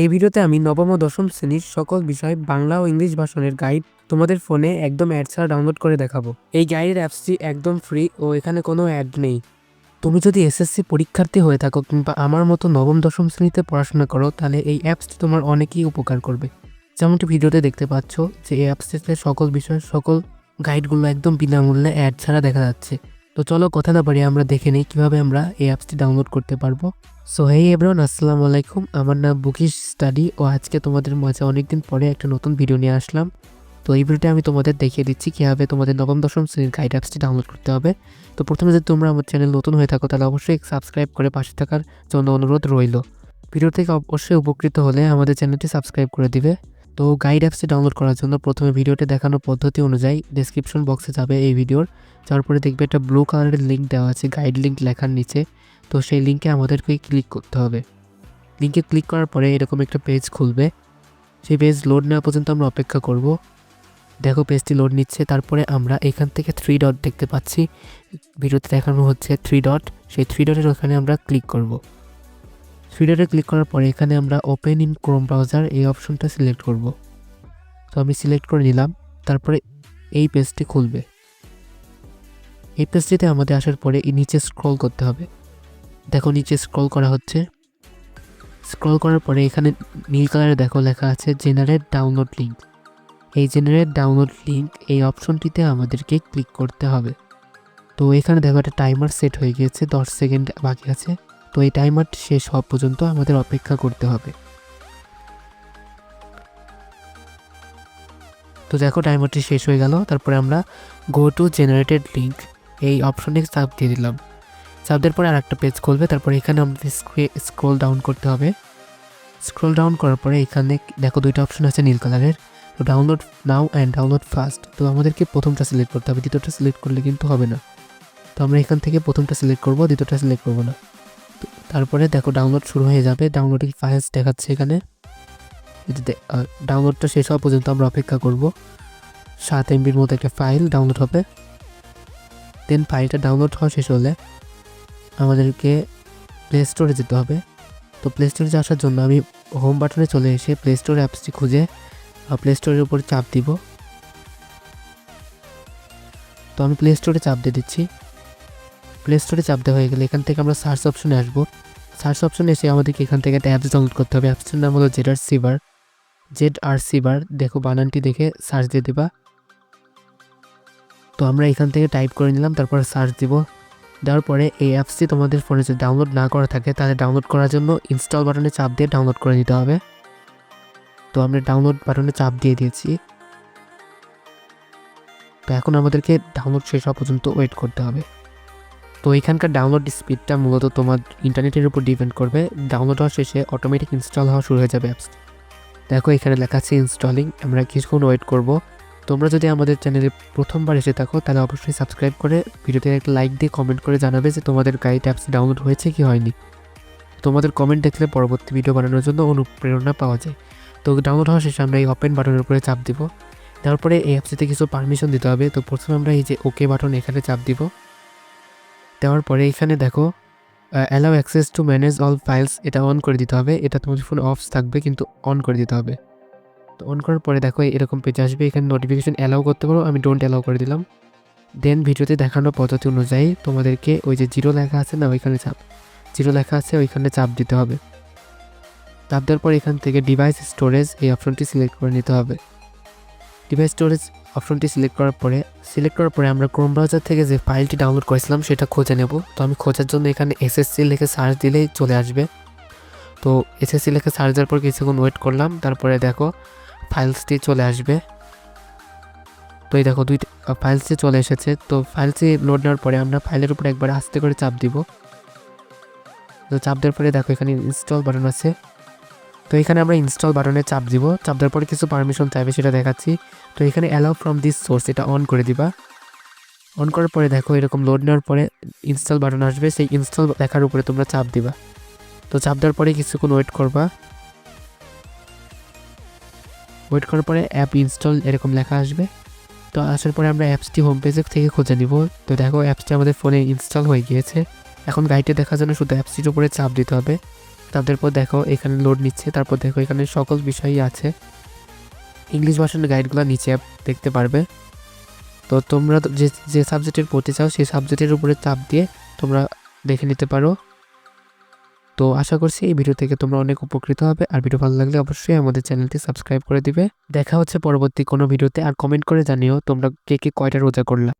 এই ভিডিওতে আমি নবম ও দশম শ্রেণির সকল বিষয় বাংলা ও ইংলিশ ভাষণের গাইড তোমাদের ফোনে একদম অ্যাড ছাড়া ডাউনলোড করে দেখাবো। এই গাইডের অ্যাপসটি একদম ফ্রি ও এখানে কোনো অ্যাড নেই। তুমি যদি এসএসসি পরীক্ষার্থী হয়ে থাকো কিংবা আমার মতো নবম, দশম শ্রেণীতে পড়াশোনা করো, তাহলে এই অ্যাপসটি তোমার অনেকই উপকার করবে। যেমনটি ভিডিওতে দেখতে পাচ্ছ যে এই অ্যাপসটিতে সকল বিষয়ের সকল গাইডগুলো একদম বিনামূল্যে অ্যাড ছাড়া দেখা যাচ্ছে। তো চলো কথা না পারি আমরা দেখে নিই কীভাবে আমরা এই অ্যাপসটি ডাউনলোড করতে পারব। সো হেই এভরিওয়ান আসসালামু আলাইকুম। আমার নাম বুকিশ স্টাডি ও আজকে তোমাদের মাঝে অনেকদিন পরে একটা নতুন ভিডিও নিয়ে আসলাম। তো এই ভিডিওটা আমি তোমাদের দেখিয়ে দিচ্ছি কীভাবে তোমাদের নবম, দশম শ্রেণির গাইড অ্যাপসটি ডাউনলোড করতে হবে। তো প্রথমে যদি তোমরা আমার চ্যানেল নতুন হয়ে থাকো, তাহলে অবশ্যই সাবস্ক্রাইব করে পাশে থাকার জন্য অনুরোধ রইল। ভিডিও থেকে অবশ্যই উপকৃত হলে আমাদের চ্যানেলটি সাবস্ক্রাইব করে দিবে। তো গাইড অ্যাপসটি ডাউনলোড করার জন্য প্রথমে ভিডিওতে দেখানো পদ্ধতি অনুযায়ী ডেসক্রিপশন বক্সে যাবে এই ভিডিওর যার পরে দেখবে একটা ব্লু কালারের লিঙ্ক দেওয়া আছে গাইড লিঙ্ক লেখার নিচে। তো সেই লিঙ্কে আমাদেরকে ক্লিক করতে হবে। লিঙ্কে ক্লিক করার পরে এরকম একটা পেজ খুলবে। সেই পেজ লোড নেওয়া পর্যন্ত আমরা অপেক্ষা করব। দেখো পেজটি লোড নিচ্ছে, তারপরে আমরা এখান থেকে থ্রি ডট দেখতে পাচ্ছি। ভিডিওতে দেখানো হচ্ছে থ্রি ডট সেই থ্রি ডটের ওখানে আমরা ক্লিক করব। থ্রি ডটে ক্লিক করার পরে এখানে আমরা ওপেন ইন ক্রোম ব্রাউজার এই অপশনটা সিলেক্ট করব। তো আমি সিলেক্ট করে নিলাম, তারপরে এই পেজটি খুলবে। এই পেজটিতে আমাদের আসার পরে নিচে স্ক্রল করতে হবে। দেখো নিচে স্ক্রল করা হচ্ছে। স্ক্রল করার পরে এখানে নীল কালারে দেখো লেখা আছে জেনারেট ডাউনলোড লিঙ্ক এই জেনারেট ডাউনলোড লিঙ্ক এই অপশনটিতে আমাদেরকে ক্লিক করতে হবে। তো এখানে দেখো একটা টাইমার সেট হয়ে গিয়েছে, দশ সেকেন্ড বাকি আছে। তো এই টাইমার শেষ হওয়া পর্যন্ত আমাদের অপেক্ষা করতে হবে। তো দেখো টাইমারটি শেষ হয়ে গেল, তারপরে আমরা গো টু জেনারেটেড লিঙ্ক এই অপশনে চাপ দিয়ে দিলাম। দেওয়ার পরে আর একটা পেজ খুলবে, তারপরে এখানে আমাদের স্ক্রোল ডাউন করতে হবে। স্ক্রোল ডাউন করার পরে এখানে দেখো দুইটা অপশন আছে নীল কালারের। তো download now and download fast তো আমাদেরকে প্রথমটা সিলেক্ট করতে হবে, দ্বিতীয়টা সিলেক্ট করলে কিন্তু হবে না। তো আমরা এখান থেকে প্রথমটা সিলেক্ট করব, দ্বিতীয়টা সিলেক্ট করব না। তো তারপরে দেখো ডাউনলোড শুরু হয়ে যাবে ডাউনলোডিং ফাইলস দেখাচ্ছে এখানে। ডাউনলোডটা শেষ হওয়া পর্যন্ত আমরা অপেক্ষা করব। সাত এমবির মতো একটা ফাইল ডাউনলোড হবে। দেন ফাইলটা ডাউনলোড হওয়া শেষ হলে আমাদেরকে প্লে স্টোরে যেতে হবে। তো প্লে স্টোরে আসার জন্য আমি হোম বাটনে চলে এসে প্লে স্টোর অ্যাপসটি খুঁজে প্লে স্টোরের উপর চাপ দিব। তো আমি প্লে স্টোরে চাপ দিয়ে দিচ্ছি। প্লে স্টোরে চাপ দেওয়া হয়ে গেলে এখান থেকে আমরা সার্চ অপশনে আসব। সার্চ অপশনে এসে আমাদেরকে এখান থেকে একটা অ্যাপস ডাউনলোড করতে হবে। অ্যাপসটির নাম হলো জেড আর সিভার জেড আর সিভার দেখো বানানটি দেখে সার্চ দিয়ে দেবা। তো আমরা এখান থেকে টাইপ করে নিলাম, তারপর সার্চ দিব। দেওয়ার পরে এই অ্যাপসটি তোমাদের ফোনে যদি ডাউনলোড না করা থাকে, তাহলে ডাউনলোড করার জন্য ইনস্টল বাটনে চাপ দিয়ে ডাউনলোড করে নিতে হবে। তো আমরা ডাউনলোড বাটনে চাপ দিয়ে দিয়েছি। তো এখন আমাদেরকে ডাউনলোড শেষ হওয়া পর্যন্ত ওয়েট করতে হবে। তো এখানকার ডাউনলোড স্পিডটা মূলত তোমার ইন্টারনেটের উপর ডিপেন্ড করবে। ডাউনলোড হওয়া শেষে অটোমেটিক ইনস্টল হওয়া শুরু হয়ে যাবে অ্যাপস দেখো এখানে লেখা আছে ইনস্টলিং আমরা কিছুক্ষণ ওয়েট করব। তোমরা যদি আমাদের চ্যানেলে প্রথমবার এসে থাকো, তাহলে অবশ্যই সাবস্ক্রাইব করে ভিডিওতে একটা লাইক দিয়ে কমেন্ট করে জানাবে যে তোমাদের গাইড অ্যাপস ডাউনলোড হয়েছে কি হয়নি। তোমাদের কমেন্ট দেখলে পরবর্তী ভিডিও বানানোর জন্য অনুপ্রেরণা পাওয়া যায়। তো ডাউনলোড হওয়া শেষে আমরা এই ওপেন বাটনের উপরে চাপ দিব। তারপরে এই অ্যাপসিতে কিছু পারমিশন দিতে হবে। তো প্রথমে আমরা এই যে ওকে বাটন এখানে চাপ দিব। দেওয়ার পরে এখানে দেখো allow access to manage all files এটা অন করে দিতে হবে। এটা তোমাদের ফোন অফ থাকবে, কিন্তু অন করে দিতে হবে। তো অন করার পরে দেখো এরকম পেজ আসবে, এখানে নোটিফিকেশন অ্যালাউ করতে পারো, আমি ডোন্ট অ্যালাউ করে দিলাম। দেন ভিডিওতে দেখানো পদ্ধতি অনুযায়ী তোমাদেরকে ওই যে জিরো লেখা আছে না, ওইখানে চাপ জিরো লেখা আছে, ওইখানে চাপ দিতে হবে। চাপ দেওয়ার পর এখান থেকে ডিভাইস স্টোরেজ এই অপশনটি সিলেক্ট করে নিতে হবে। ডিভাইস স্টোরেজ অপশনটি সিলেক্ট করার পরে সিলেক্ট করার পরে আমরা ক্রোম ব্রাউজার থেকে যে ফাইলটি ডাউনলোড করেছিলাম, সেটা খুঁজে নেব। তো আমি খোঁজার জন্য এখানে এসএসসি লিখে সার্চ দিলেই চলে আসবে। তো এসএসসি লিখে সার্চ দেওয়ার পর কিছুক্ষণ ওয়েট করলাম, তারপরে দেখো ফাইলসটি চলে আসবে। তো এই দেখো দুইটা ফাইলসটি চলে এসেছে। তো ফাইলসটি লোড নেওয়ার পরে আমরা ফাইলের উপর একবার আস্তে করে চাপ দিব। তো চাপ দেওয়ার পরে দেখো এখানে ইনস্টল বাটন আছে। তো এখানে আমরা ইনস্টল বাটনে চাপ দিব। চাপ দেওয়ার পরে কিছু পারমিশন চাইবে সেটা দেখাচ্ছি। তো এখানে অ্যালাউ ফ্রম দিস সোর্স এটা অন করে দিবা। অন করার পরে দেখো এরকম লোড নেওয়ার পরে ইনস্টল বাটন আসবে। সেই ইনস্টল দেখার উপরে তোমরা চাপ দিবা। তো চাপ দেওয়ার পরে কিছুক্ষণ ওয়েট করবা। ওয়েট করার পরে অ্যাপ ইনস্টল এরকম লেখা আসবে। তো আসার পরে আমরা অ্যাপসটি হোম পেজে থেকে খুঁজে নিব। তো দেখো অ্যাপসটি আমাদের ফোনে ইনস্টল হয়ে গিয়েছে। এখন গাইডে দেখার জন্য শুধু অ্যাপসটির উপরে চাপ দিতে হবে। তারপর দেখো এখানে লোড নিচ্ছে। তারপর দেখো এখানে সকল বিষয়ই আছে। ইংলিশ ভাষণের গাইডগুলো নিচে অ্যাপ দেখতে পারবে। তো তোমরা যে যে সাবজেক্টের পড়তে চাও সেই সাবজেক্টের উপরে চাপ দিয়ে তোমরা দেখে নিতে পারো। তো আশা করছি এই ভিডিও থেকে তোমরা অনেক উপকৃত হবে। আর ভিডিও ভালো লাগলে অবশ্যই আমাদের চ্যানেলটি সাবস্ক্রাইব করে দিবে। দেখা হচ্ছে পরবর্তী কোনো ভিডিওতে। আর কমেন্ট করে জানিও তোমরা কে কে কয়টা রোজা করলা।